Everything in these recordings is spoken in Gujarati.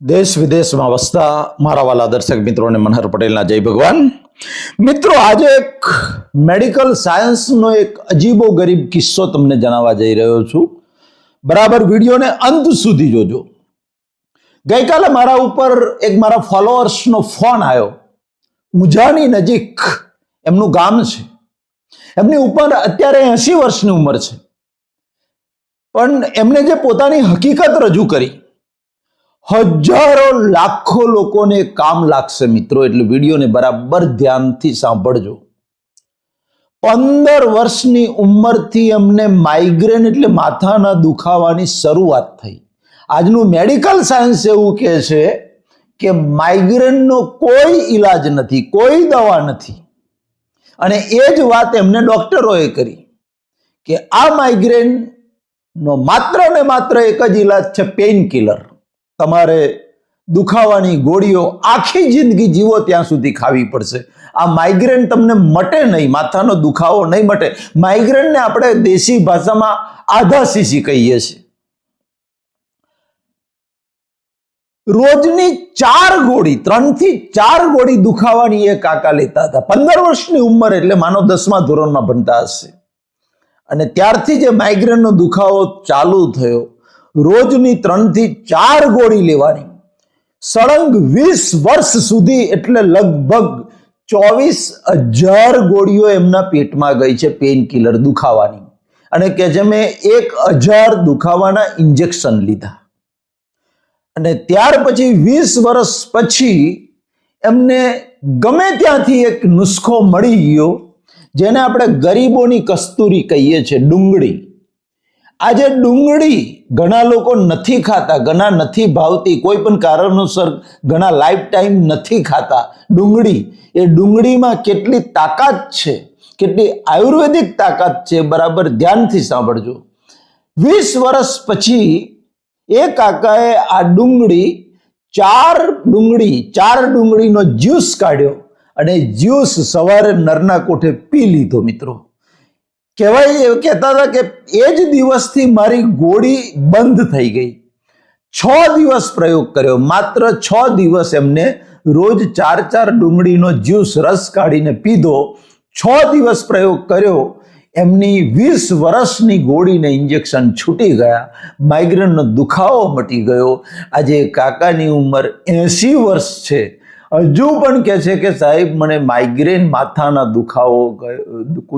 દેશ વિદેશમાં વસતા મારા વાલા દર્શક મિત્રોને મનહર પટેલના જય ભગવાન. મિત્રો, આજે એક મેડિકલ સાયન્સનો એક અજીબો ગરીબ કિસ્સો તમને જણાવવા જઈ રહ્યો છું. બરાબર, વિડીયોને અંત સુધી જોજો. ગઈકાલે મારા ઉપર એક મારા ફોલોઅર્સનો ફોન આવ્યો. મુજાની નજીક એમનું ગામ છે. એમની ઉપર અત્યારે એસી વર્ષની ઉંમર છે. પણ એમણે જે પોતાની હકીકત રજૂ કરી હજારો લાખો લોકોને કામ લાગશે મિત્રો, એટલે વિડીયોને બરાબર ધ્યાનથી સાંભળજો. પંદર વર્ષની ઉંમરથી એમને માઇગ્રેન એટલે માથાના દુખાવાની શરૂઆત થઈ. આજનું મેડિકલ સાયન્સ એવું કહે છે કે માઇગ્રેનનો કોઈ ઈલાજ નથી, કોઈ દવા નથી. અને એ જ વાત એમને ડોક્ટરોએ કરી કે આ માઇગ્રેનનો માત્ર ને માત્ર એક જ ઈલાજ છે પેઇન કિલર તમારે દુખાવાની ગોળીઓ આખી જિંદગી જીવો ત્યાં સુધી ખાવી પડશે. આ માઇગ્રેન તમને મટે નહીં, માથાનો દુખાવો નહીં મટે. માઇગ્રેનને આપણે દેશી ભાષામાં આધા શીશી કહીએ છીએ. રોજની ચાર ગોળી, ત્રણથી ચાર ગોળી દુખાવાની એ કાકા લેતા હતા. પંદર વર્ષની ઉંમર એટલે માનો દસમા ધોરણમાં ભણતા હશે. અને ત્યારથી જે માઇગ્રેનનો દુખાવો ચાલુ થયો. રોજની ત્રણથી ચાર ગોળી લેવાની. સળંગ વીસ વર્ષ સુધી એટલે લગભગ ચોવીસ હજાર ગોળીઓ એમના પેટમાં ગઈ છે પેઇન કિલર દુખાવાની. અને કે જે મેં એક હજાર દુખાવાના ઇન્જેક્શન લીધા. અને ત્યાર પછી વીસ વર્ષ પછી એમને ગમે ત્યાંથી એક નુસ્ખો મળી ગયો, જેને આપણે ગરીબોની કસ્તુરી કહીએ છીએ ડુંગળી. આજે ડુંગળી ઘણા લોકો નથી ખાતા, ઘણા નથી ભાવતી, કોઈ પણ કારણોસર ઘણા લાઈફ ટાઈમ નથી ખાતા. ડુંગળી, એ ડુંગળીમાં કેટલી તાકાત છે, કેટલી આયુર્વેદિક તાકાત છે બરાબર ધ્યાનથી સાંભળજો. વીસ વર્ષ પછી એ કાકાએ આ ડુંગળી, ચાર ડુંગળી, ચાર ડુંગળીનો જ્યુસ કાઢ્યો અને જ્યુસ સવારે નરના કોઠે પી લીધો મિત્રો. કહેવાય એવું કહેતા હતા કે એ જ દિવસથી મારી ગોળી બંધ થઈ ગઈ. છ દિવસ પ્રયોગ કર્યો. માત્ર છ દિવસ એમને રોજ ચાર ચાર ડુંગળીનો જ્યુસ રસ કાઢીને પીધો. છ દિવસ પ્રયોગ કર્યો. એમની વીસ વર્ષની ગોળીને ઇન્જેક્શન છૂટી ગયા. માઇગ્રેનનો દુખાવો મટી ગયો. આજે કાકાની ઉંમર એંસી વર્ષ છે. હજુ પણ કહે છે કે સાહેબ, મને માઇગ્રેન માથાના દુખાવો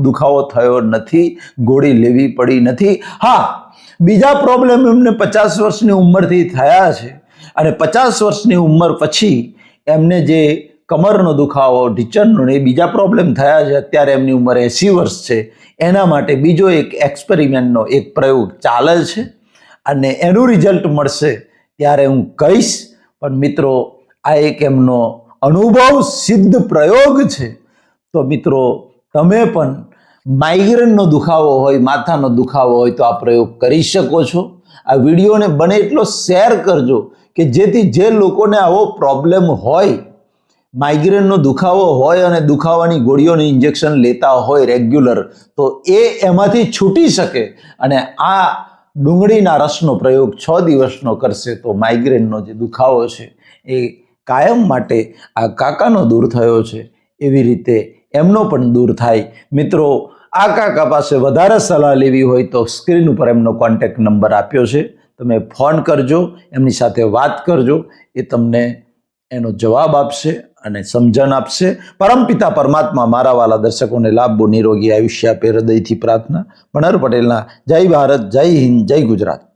દુખાવો થયો નથી, ગોળી લેવી પડી નથી. હા, બીજા પ્રોબ્લેમ એમને પચાસ વર્ષની ઉંમરથી થયા છે અને પચાસ વર્ષની ઉંમર પછી એમને જે કમરનો દુખાવો ઢીચરનો એ બીજા પ્રોબ્લેમ થયા છે. અત્યારે એમની ઉંમર એંસી વર્ષ છે. એના માટે બીજો એક એક્સપેરિમેન્ટનો એક પ્રયોગ ચાલે છે અને એનું રિઝલ્ટ મળશે ત્યારે હું કહીશ. પણ મિત્રો આ એક એમનો અનુભવ સિદ્ધ પ્રયોગ છે. તો મિત્રો, તમે પણ માઇગ્રેનનો દુખાવો હોય, માથાનો દુખાવો હોય તો આ પ્રયોગ કરી શકો છો. આ વિડીયોને બને એટલો શેર કરજો કે જેથી જે લોકોને આવો પ્રોબ્લેમ હોય માઇગ્રેનનો દુખાવો હોય અને દુખાવાની ગોળીઓનું ઇન્જેક્શન લેતા હોય રેગ્યુલર તો એ એમાંથી છૂટી શકે અને આ ડુંગળીના રસનો પ્રયોગ છ દિવસનો કરશે તો માઇગ્રેનનો જે દુખાવો છે એ કાયમ માટે આ કાકાનો દૂર થયો છે. એવી રીતે એમનો પણ દૂર થાય. મિત્રો, આ કાકા પાસે વધારે સલાહ લેવી હોય તો સ્ક્રીન ઉપર એમનો કોન્ટેક્ટ નંબર આપ્યો છે. તમે ફોન કરજો, એમની સાથે વાત કરજો. એ તમને એનો જવાબ આપશે અને સમજણ આપશે. પરમપિતા પરમાત્મા મારા વાલા દર્શકોને લાભો નિરોગી આયુષ્ય આપે હૃદયથી પ્રાર્થના. મનહર પટેલના જય ભારત, જય હિન્દ, જય ગુજરાત.